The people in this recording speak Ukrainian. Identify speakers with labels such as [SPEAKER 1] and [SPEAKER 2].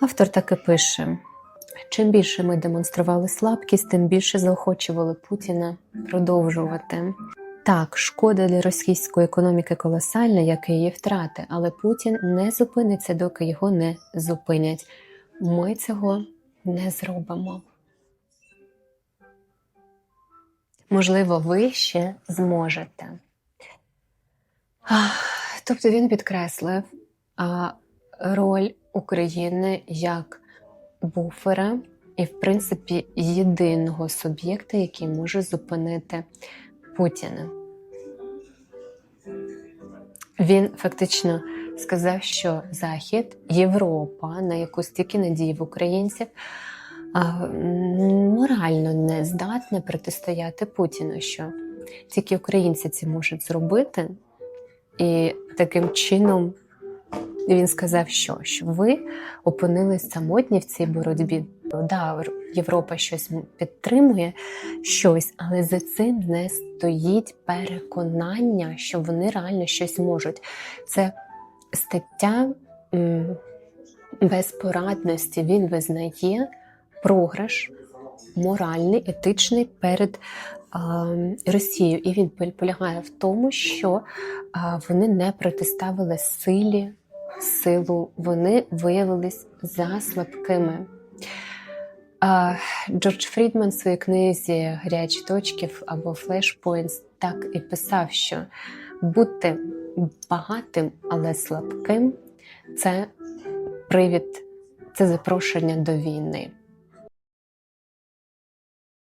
[SPEAKER 1] Автор таки пише: чим більше ми демонстрували слабкість, тим більше заохочували Путіна продовжувати. Так, шкода для російської економіки колосальна, як і її втрати, але Путін не зупиниться, доки його не зупинять. Ми цього не зробимо. Можливо, ви ще зможете. Тобто він підкреслив а, роль України як буфера і, в принципі, єдиного суб'єкта, який може зупинити Путіна. Він фактично сказав, що Захід, Європа, на яку стільки надіїв українців, морально не здатна протистояти Путіну, що тільки українці це можуть зробити. І таким чином він сказав, що, що ви опинились самотні в цій боротьбі. Да, Європа щось підтримує, щось, але за цим не стоїть переконання, що вони реально щось можуть. Це стаття безпорадності. Він визнає програш моральний, етичний перед Росією. І він полягає в тому, що вони не протиставили силі, силу, вони виявились за слабкими. Джордж Фрідман в своїй книзі Гарячі точки або Flashpoints так і писав, що бути багатим, але слабким це привід, це запрошення до війни.